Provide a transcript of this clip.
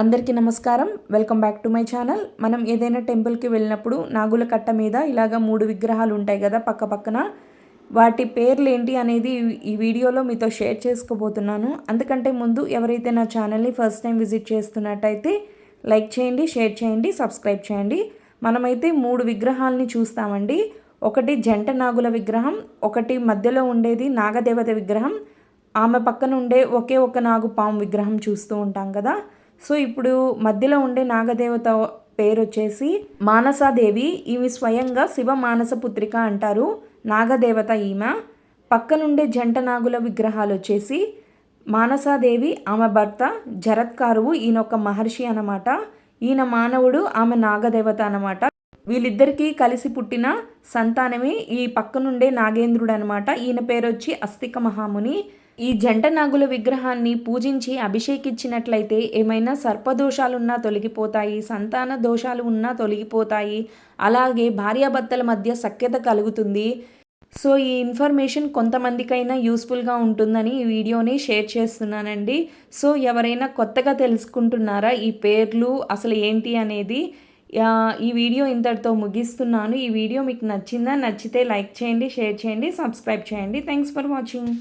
అందరికీ నమస్కారం. Welcome back to my channel. మనం ఏదైనా టెంపుల్కి వెళ్ళినప్పుడు నాగుల కట్ట మీద ఇలాగ మూడు విగ్రహాలు ఉంటాయి కదా పక్క పక్కన. వాటి పేర్లు ఏంటి అనేది ఈ వీడియోలో మీతో షేర్ చేసుకోబోతున్నాను. అందుకంటే ముందు ఎవరైతే నా ఛానల్ని ఫస్ట్ టైం విజిట్ చేస్తున్నట్టయితే లైక్ చేయండి షేర్ చేయండి సబ్స్క్రైబ్ చేయండి. మనమైతే మూడు విగ్రహాలని చూస్తామండి. ఒకటి జంట నాగుల విగ్రహం ఒకటి మధ్యలో ఉండేది నాగదేవత విగ్రహం. ఆమె పక్కన ఉండే ఒకే ఒక నాగు పాము విగ్రహం చూస్తూ ఉంటాం కదా. సో ఇప్పుడు మధ్యలో ఉండే నాగదేవత పేరు వచ్చేసి మానసాదేవి. ఈమె స్వయంగా శివ మానస పుత్రిక అంటారు నాగదేవత ఈమె. పక్కనుండే జంట నాగుల విగ్రహాలు వచ్చేసి మానసాదేవి ఆమె భర్త జరత్కారువు ఈయన ఒక మహర్షి అన్నమాట. ఈయన మానవుడు ఆమె నాగదేవత అనమాట వీళ్ళిద్దరికీ కలిసి పుట్టిన సంతానమే ఈ పక్కనుండే నాగేంద్రుడు అనమాట ఈయన పేరు వచ్చి అస్తిక మహాముని. ఈ జంట నాగుల విగ్రహాన్ని పూజించి అభిషేకించినట్లయితే ఏమైనా సర్పదోషాలున్నా తొలగిపోతాయి సంతాన దోషాలు ఉన్నా తొలగిపోతాయి. అలాగే భార్యాభర్తల మధ్య సఖ్యత కలుగుతుంది. సో ఈ ఇన్ఫర్మేషన్ కొంతమందికైనా యూస్ఫుల్గా ఉంటుందని ఈ వీడియోని షేర్ చేస్తున్నానండి. సో ఎవరైనా కొత్తగా తెలుసుకుంటున్నారా ఈ పేర్లు అసలు ఏంటి అనేది ఈ వీడియో ఇంతటితో ముగిస్తున్నాను. ఈ వీడియో మీకు నచ్చిందా నచ్చితే లైక్ చేయండి షేర్ చేయండి సబ్స్క్రైబ్ చేయండి. Thanks for watching.